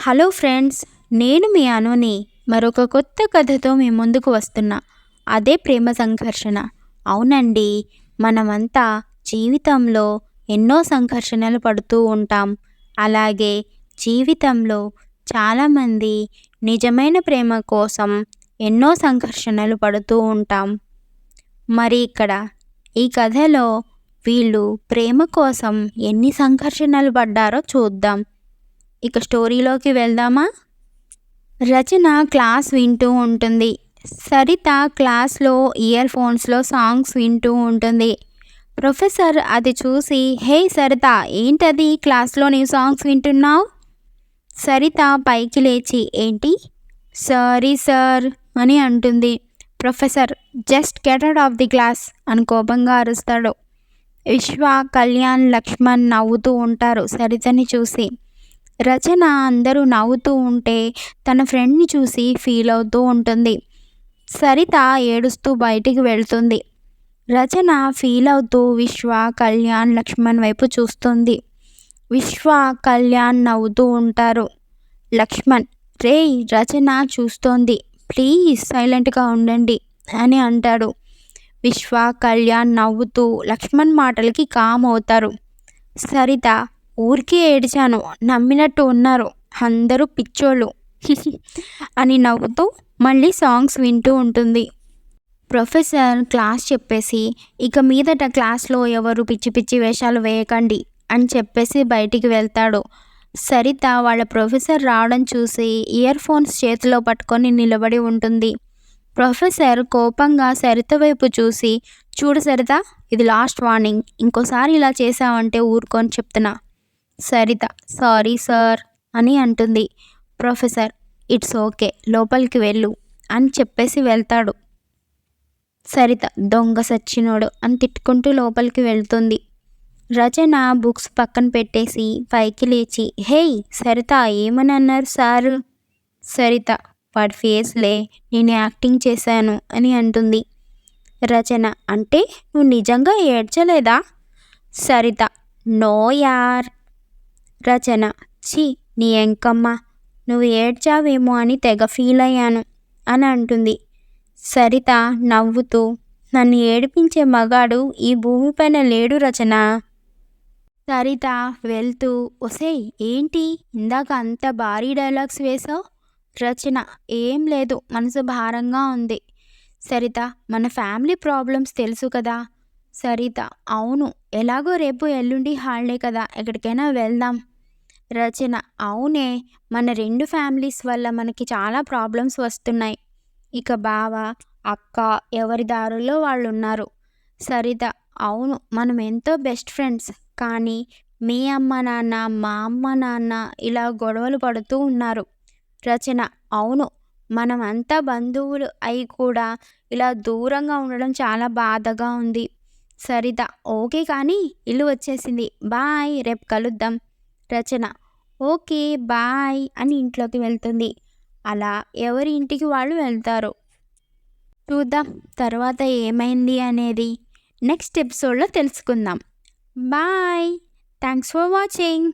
Hello friends నేను మీ అనుని. మరొక కొత్త కథతో మీ ముందుకు వస్తున్నా. అదే ప్రేమ సంఘర్షణ. అవునండి మనమంతా జీవితంలో ఎన్నో సంఘర్షణలు పడుతూ ఉంటాం. అలాగే జీవితంలో చాలామంది నిజమైన ప్రేమ కోసం ఎన్నో సంఘర్షణలు పడుతూ ఉంటాం. మరి ఇక్కడ ఈ కథలో వీళ్ళు ప్రేమ కోసం ఎన్ని సంఘర్షణలు పడ్డారో చూద్దాం. ఇక స్టోరీలోకి వెళ్దామా? రచన క్లాస్ వింటూ ఉంటుంది. సరిత క్లాస్లో ఇయర్ ఫోన్స్లో సాంగ్స్ వింటూ ఉంటుంది. ప్రొఫెసర్ అది చూసి హే సరిత ఏంటది? క్లాస్లో నీ సాంగ్స్ వింటున్నావు? సరిత పైకి లేచి ఏంటి? సారీ సార్ అని అంటుంది. Professor just get out of the class అని కోపంగా అరుస్తాడు. విశ్వ కళ్యాణ్ లక్ష్మణ్ నవ్వుతూ ఉంటారు సరితని చూసి. రచన అందరూ నవ్వుతూ ఉంటే తన ఫ్రెండ్ని చూసి ఫీల్ అవుతూ ఉంటుంది. సరిత ఏడుస్తూ బయటికి వెళ్తుంది. రచన ఫీల్ అవుతూ విశ్వ కళ్యాణ్ లక్ష్మణ్ వైపు చూస్తుంది. విశ్వ కళ్యాణ్ నవ్వుతూ ఉంటారు. లక్ష్మణ్ రే రచన చూస్తోంది. ప్లీజ్ సైలెంట్గా ఉండండి అని అంటాడు. విశ్వ కళ్యాణ్ నవ్వుతూ లక్ష్మణ్ మాటలకి కామ్ అవుతారు. సరిత ఊరికే ఏడిచాను. నమ్మినట్టు ఉన్నారు. అందరూ పిచ్చోళ్ళు. అని నవ్వుతూ మళ్ళీ సాంగ్స్ వింటూ ఉంటుంది. ప్రొఫెసర్ క్లాస్ చెప్పేసి ఇక మీదట క్లాస్లో ఎవరు పిచ్చి పిచ్చి వేషాలు వేయకండి అని చెప్పేసి బయటికి వెళ్తాడు. సరిత వాళ్ళ ప్రొఫెసర్ రావడం చూసి ఇయర్ ఫోన్స్ చేతిలో పట్టుకొని నిలబడి ఉంటుంది. ప్రొఫెసర్ కోపంగా సరిత వైపు చూసి చూడు సరిత ఇది లాస్ట్ వార్నింగ్. ఇంకోసారి ఇలా చేసావంటే ఊరుకొని చెప్తున్నా. సరిత సారీ సార్ అని అంటుంది. ప్రొఫెసర్ ఇట్స్ ఓకే లోపలికి వెళ్ళు అని చెప్పేసి వెళ్తాడు. సరిత దొంగ సచ్చినోడు అని తిట్టుకుంటూ లోపలికి వెళ్తుంది. రచన బుక్స్ పక్కన పెట్టేసి పైకి లేచి హేయ్ సరిత ఏమని అన్నారు సారు? సరిత వాడి ఫేస్లే నేను యాక్టింగ్ చేశాను అని అంటుంది. రచన అంటే నువ్వు నిజంగా ఏడ్చలేదా? సరిత నో యార్ రచన. ఛీ నీ ఎంకమ్మ నువ్వు ఏడ్చావేమో అని తెగ ఫీల్ అయ్యాను అని అంటుంది. సరిత నవ్వుతూ నన్ను ఏడిపించే మగాడు ఈ భూమిపైన లేడు రచన. సరిత వెళ్తూ ఒసేయ్ ఏంటి? ఇందాక అంత భారీ డైలాగ్స్ వేసావు రచన ఏం లేదు మనసు భారంగా ఉంది. సరిత మన ఫ్యామిలీ ప్రాబ్లమ్స్ తెలుసు కదా. సరిత అవును ఎలాగో రేపు ఎల్లుండి హాలిడే కదా ఎక్కడికైనా వెళ్దాం. రచన. అవునే మన రెండు ఫ్యామిలీస్ వల్ల మనకి చాలా ప్రాబ్లమ్స్ వస్తున్నాయి. ఇక బావ అక్క ఎవరి దారుల్లో వాళ్ళు ఉన్నారు సరిత అవును మనం ఎంతో బెస్ట్ ఫ్రెండ్స్. కానీ మీ అమ్మ నాన్న మా అమ్మ నాన్న ఇలా గొడవలు పడుతూ ఉన్నారు. రచన. అవును మనం అంతా బంధువులు అయి కూడా ఇలా దూరంగా ఉండడం చాలా బాధగా ఉంది. సరిత ఓకే కానీ ఇల్లు వచ్చేసింది. బాయ్ రేపు కలుద్దాం. రచన. ఓకే బాయ్ అని ఇంట్లోకి వెళ్తుంది. అలా ఎవరి ఇంటికి వాళ్ళు వెళ్తారు? చూద్దాం తర్వాత ఏమైంది అనేది నెక్స్ట్ ఎపిసోడ్లో తెలుసుకుందాం. Bye thanks for watching.